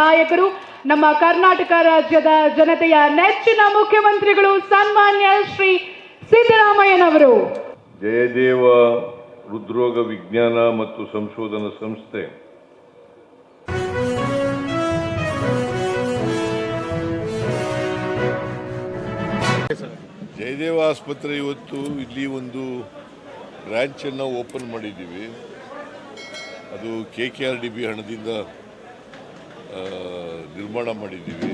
ನಾಯಕರು ನಮ್ಮ ಕರ್ನಾಟಕ ರಾಜ್ಯದ ಜನತೆಯ ನೆಚ್ಚಿನ ಮುಖ್ಯಮಂತ್ರಿಗಳು ಸನ್ಮಾನ್ಯ ಶ್ರೀ ಸಿದ್ದರಾಮಯ್ಯನವರು. ಜಯದೇವ ಹೃದ್ರೋಗ ವಿಜ್ಞಾನ ಮತ್ತು ಸಂಶೋಧನಾ ಸಂಸ್ಥೆ. ಜಯದೇವ ಆಸ್ಪತ್ರೆ ಇವತ್ತು ಇಲ್ಲಿ ಒಂದು ಬ್ರಾಂಚನ್ನು ಓಪನ್ ಮಾಡಿದ್ದೀವಿ. ಅದು K K R D B ಹಣದಿಂದ ನಿರ್ಮಾಣ ಮಾಡಿದ್ದೀವಿ.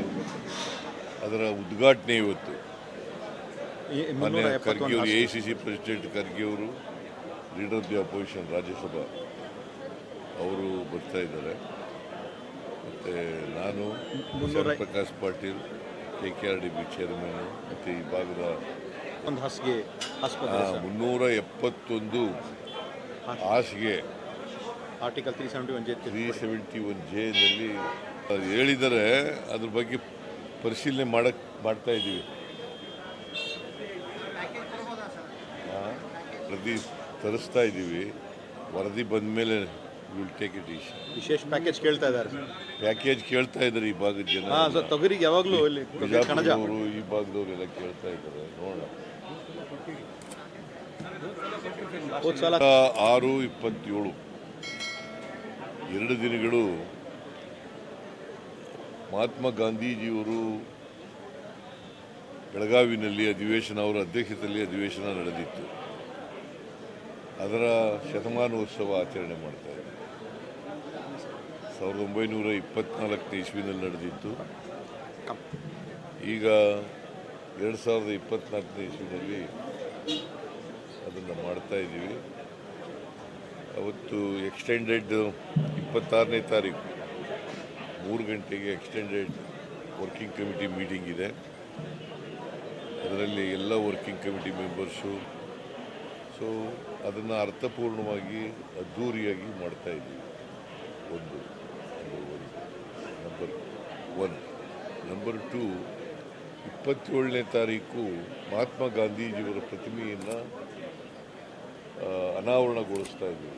ಅದರ ಉದ್ಘಾಟನೆ ಇವತ್ತು. ಮಾನ್ಯ ಖರ್ಗೆ ಅವರು A C C president Kharge ಅವರು leader of the opposition Rajya Sabha ಅವರು ಬರ್ತಾ ಇದ್ದಾರೆ. ಮತ್ತು ನಾನು Prakash Patil K K R D B chairman ಮತ್ತು ಈ ಭಾಗದ ಒಂದು ಹಾಸಿಗೆ ಮುನ್ನೂರ ಎಪ್ಪತ್ತೊಂದು ಹಾಸಿಗೆ. Article three seventy one J three seventy one ಜೆನಲ್ಲಿ ಹೇಳಿದರೆ ಅದ್ರ ಬಗ್ಗೆ ಪರಿಶೀಲನೆ ಮಾಡಕ್ ಮಾಡ್ತಾ ಇದ್ದೀವಿ. ಪ್ರತಿ ವರದಿ ತರಿಸ್ತಾ ಇದ್ದೀವಿ. ವರದಿ ಬಂದ ಮೇಲೆ ವಿಲ್ ಟೇಕ್ ಇಟ್ ಈಶ್ ವಿಶೇಷ ಪ್ಯಾಕೇಜ್ ಕೇಳ್ತಾ ಇದ್ದಾರೆ. ಪ್ಯಾಕೇಜ್ ಕೇಳ್ತಾ ಇದ್ದಾರೆ ಈ ಭಾಗದ ಜನ. ಹಾಂ ಸರ್ ತೊಗರಿಗೆ ಯಾವಾಗಲೂ ಇಲ್ಲಿ ಬಿಜಾಪುರದವರು ಈ ಭಾಗದವರೆಲ್ಲ ಕೇಳ್ತಾ ಇದ್ದಾರೆ. ನೋಡೋಣ. ಆರು ಇಪ್ಪತ್ತೇಳು. ಎರಡು ದಿನಗಳು ಮಹಾತ್ಮ ಗಾಂಧೀಜಿಯವರು ಬೆಳಗಾವಿನಲ್ಲಿ ಅಧಿವೇಶನ, ಅವರ ಅಧ್ಯಕ್ಷತೆಯಲ್ಲಿ ಅಧಿವೇಶನ ನಡೆದಿತ್ತು. ಅದರ ಶತಮಾನೋತ್ಸವ ಆಚರಣೆ ಮಾಡ್ತಾ ಇದ್ದಾರೆ ಸಾವಿರದ ಒಂಬೈನೂರ ಇಪ್ಪತ್ನಾಲ್ಕನೇ ಇಸ್ವಿನಲ್ಲಿ ನಡೆದಿತ್ತು. ಈಗ ಎರಡು ಸಾವಿರದ ಇಪ್ಪತ್ನಾಲ್ಕನೇ ಇಸ್ವಿನಲ್ಲಿ ಅದನ್ನು ಮಾಡ್ತಾ ಇದ್ದೀವಿ. ಅವತ್ತು ಎಕ್ಸ್ಟೆಂಡೆಡ್ ಇಪ್ಪತ್ತಾರನೇ ತಾರೀಕು. ಮೂರು ಗಂಟೆಗೆ ಎಕ್ಸ್ಟೆಂಡೆಡ್ ವರ್ಕಿಂಗ್ ಕಮಿಟಿ ಮೀಟಿಂಗ್ ಇದೆ. ಅದರಲ್ಲಿ ಎಲ್ಲ ವರ್ಕಿಂಗ್ ಕಮಿಟಿ ಮೆಂಬರ್ಸು, ಸೊ ಅದನ್ನು ಅರ್ಥಪೂರ್ಣವಾಗಿ ಅದ್ಧೂರಿಯಾಗಿ ಮಾಡ್ತಾ ಇದ್ದೀವಿ. ಒಂದು ನಂಬರ್ ಒನ್ ನಂಬರ್ ಟು ಇಪ್ಪತ್ತೇಳನೇ ತಾರೀಕು ಮಹಾತ್ಮ ಗಾಂಧೀಜಿಯವರ ಪ್ರತಿಮೆಯನ್ನು ಅನಾವರಣಗೊಳಿಸ್ತಾ ಇದ್ದೀವಿ.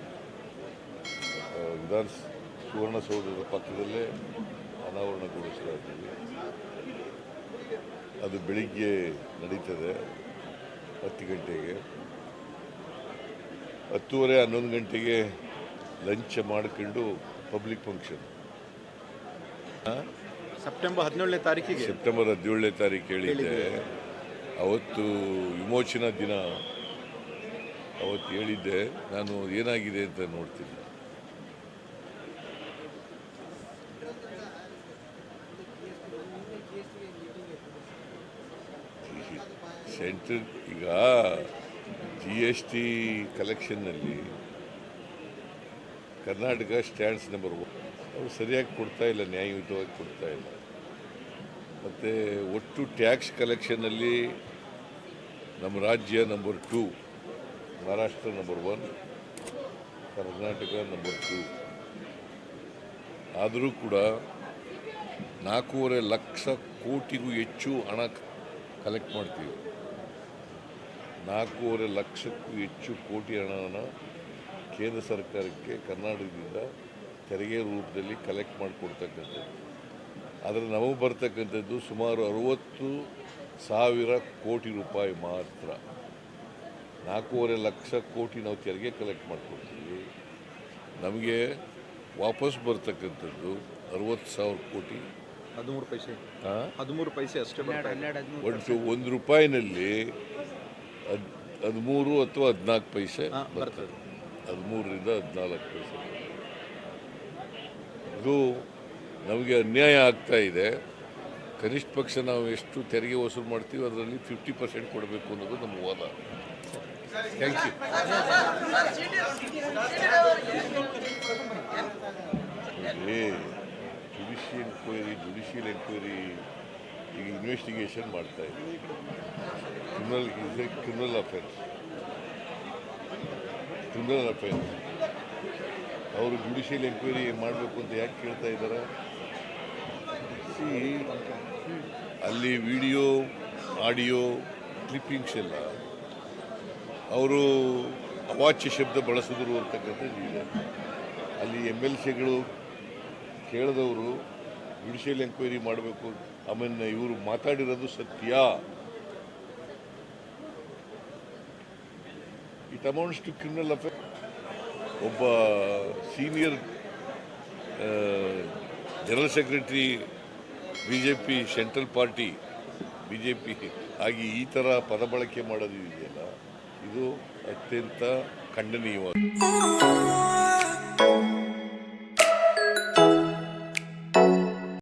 ವಿಧಾನ ಸುವರ್ಣಸೌಧದ ಪಕ್ಕದಲ್ಲೇ ಅನಾವರಣಗೊಳಿಸ್ತಾ ಇದ್ದೀವಿ ಅದು ಬೆಳಿಗ್ಗೆ ನಡೀತದೆ ಹತ್ತು ಗಂಟೆಗೆ. ಹತ್ತುವರೆ ಹನ್ನೊಂದು ಗಂಟೆಗೆ ಲಂಚ್ ಮಾಡ್ಕೊಂಡು ಪಬ್ಲಿಕ್ ಫಂಕ್ಷನ್. ಸೆಪ್ಟೆಂಬರ್ ಹದಿನೇಳನೇ ತಾರೀಕಿಗೆ. ಸೆಪ್ಟೆಂಬರ್ ಹದಿನೇಳನೇ ತಾರೀಕು ಹೇಳಿದ್ದೆ. ಅವತ್ತು ವಿಮೋಚನಾ ದಿನ. ಅವತ್ತು ಹೇಳಿದ್ದೆ ನಾನು ಏನಾಗಿದೆ ಅಂತ ನೋಡ್ತೀನಿ. ಸೆಂಟ್ರಲ್ ಈಗ ಜಿ ಎಸ್ ಟಿ ಕಲೆಕ್ಷನ್ನಲ್ಲಿ ಕರ್ನಾಟಕ ಸ್ಟ್ಯಾಂಡ್ಸ್ ನಂಬರ್ ಒನ್ ಅವರು ಸರಿಯಾಗಿ ಕೊಡ್ತಾ ಇಲ್ಲ, ನ್ಯಾಯಯುತವಾಗಿ ಕೊಡ್ತಾ ಇಲ್ಲ. ಮತ್ತು ಒಟ್ಟು ಟ್ಯಾಕ್ಸ್ ಕಲೆಕ್ಷನ್ನಲ್ಲಿ ನಮ್ಮ ರಾಜ್ಯ number two Maharashtra number one Karnataka number two ಆದರೂ ಕೂಡ ನಾಲ್ಕೂವರೆ ಲಕ್ಷ ಕೋಟಿಗೂ ಹೆಚ್ಚು ಹಣ ಕಲೆಕ್ಟ್ ಮಾಡ್ತೀವಿ. ನಾಲ್ಕೂವರೆ ಲಕ್ಷಕ್ಕೂ ಹೆಚ್ಚು ಕೋಟಿ ಹಣವನ್ನು ಕೇಂದ್ರ ಸರ್ಕಾರಕ್ಕೆ ಕರ್ನಾಟಕದಿಂದ ತೆರಿಗೆ ರೂಪದಲ್ಲಿ ಕಲೆಕ್ಟ್ ಮಾಡಿಕೊಡ್ತಕ್ಕಂಥದ್ದು. ಆದರೆ ನಮಗೆ ಬರ್ತಕ್ಕಂಥದ್ದು ಸುಮಾರು ಅರುವತ್ತು ಸಾವಿರ ಕೋಟಿ ರೂಪಾಯಿ ಮಾತ್ರ. ನಾಲ್ಕೂವರೆ ಲಕ್ಷ ಕೋಟಿ ನಾವು ತೆರಿಗೆ ಕಲೆಕ್ಟ್ ಮಾಡಿಕೊಡ್ತೀವಿ. ನಮಗೆ ವಾಪಸ್ ಬರ್ತಕ್ಕಂಥದ್ದು ಅರುವತ್ತು ಸಾವಿರ ಕೋಟಿ. ಹದಿಮೂರು ಪೈಸೆ? ಹದಿಮೂರು ಪೈಸೆ ಅಷ್ಟೇ ಬರ್ತಾ ಇದೆ. ಒಟ್ಟು ಒಂದು ರೂಪಾಯಿನಲ್ಲಿ ಹದ್ ಹದಿಮೂರು ಅಥವಾ ಹದಿನಾಲ್ಕು ಪೈಸೆ ಬರ್ತದೆ. ಹದಿಮೂರರಿಂದ ಹದಿನಾಲ್ಕು ಪೈಸೆ ಇದು ನಮಗೆ ಅನ್ಯಾಯ ಆಗ್ತಾ ಇದೆ. ಕನಿಷ್ಠ ಪಕ್ಷ ನಾವು ಎಷ್ಟು ತೆರಿಗೆ ವಸೂಲು ಮಾಡ್ತೀವಿ ಅದರಲ್ಲಿ ಫಿಫ್ಟಿ ಪರ್ಸೆಂಟ್ ಕೊಡಬೇಕು ಅನ್ನೋದು ನಮ್ಮ ವಾದ. Thank you judicial enquiry judicial enquiry ಈಗ ಇನ್ವೆಸ್ಟಿಗೇಷನ್ ಮಾಡ್ತಾ ಇದ್ದೀವಿ criminal is a criminal offence criminal affairs ಅವರು ಜುಡಿಷಿಯಲ್ ಎನ್ಕ್ವೈರಿ ಮಾಡಬೇಕು ಅಂತ ಯಾಕೆ ಕೇಳ್ತಾ ಇದ್ದಾರೆ ಅಲ್ಲಿ ವಿಡಿಯೋ ಆಡಿಯೋ ಕ್ಲಿಪ್ಪಿಂಗ್ಸ್ ಎಲ್ಲ ಅವರು ಅವಾಚ್ಯ ಶಬ್ದ ಬಳಸಿದ್ರು ಅಂತಕ್ಕಂಥದ್ದು ಇದೆ. ಅಲ್ಲಿ ಎಂ ಎಲ್ ಸಿಗಳು ಕೇಳಿದವರು ಜುಡಿಷಿಯಲ್ ಎಂಕ್ವೈರಿ ಮಾಡಬೇಕು. ಆಮೇಲೆ ಇವರು ಮಾತಾಡಿರೋದು ಸತ್ಯ. It amounts to criminal affair ಒಬ್ಬ senior general secretary B J P central party B J P ಆಗಿ ಈ ಥರ ಪದ ಬಳಕೆ ಮಾಡೋದು ಇದೆಯಲ್ಲ, ಇದು ಅತ್ಯಂತ ಖಂಡನೀಯವಾದ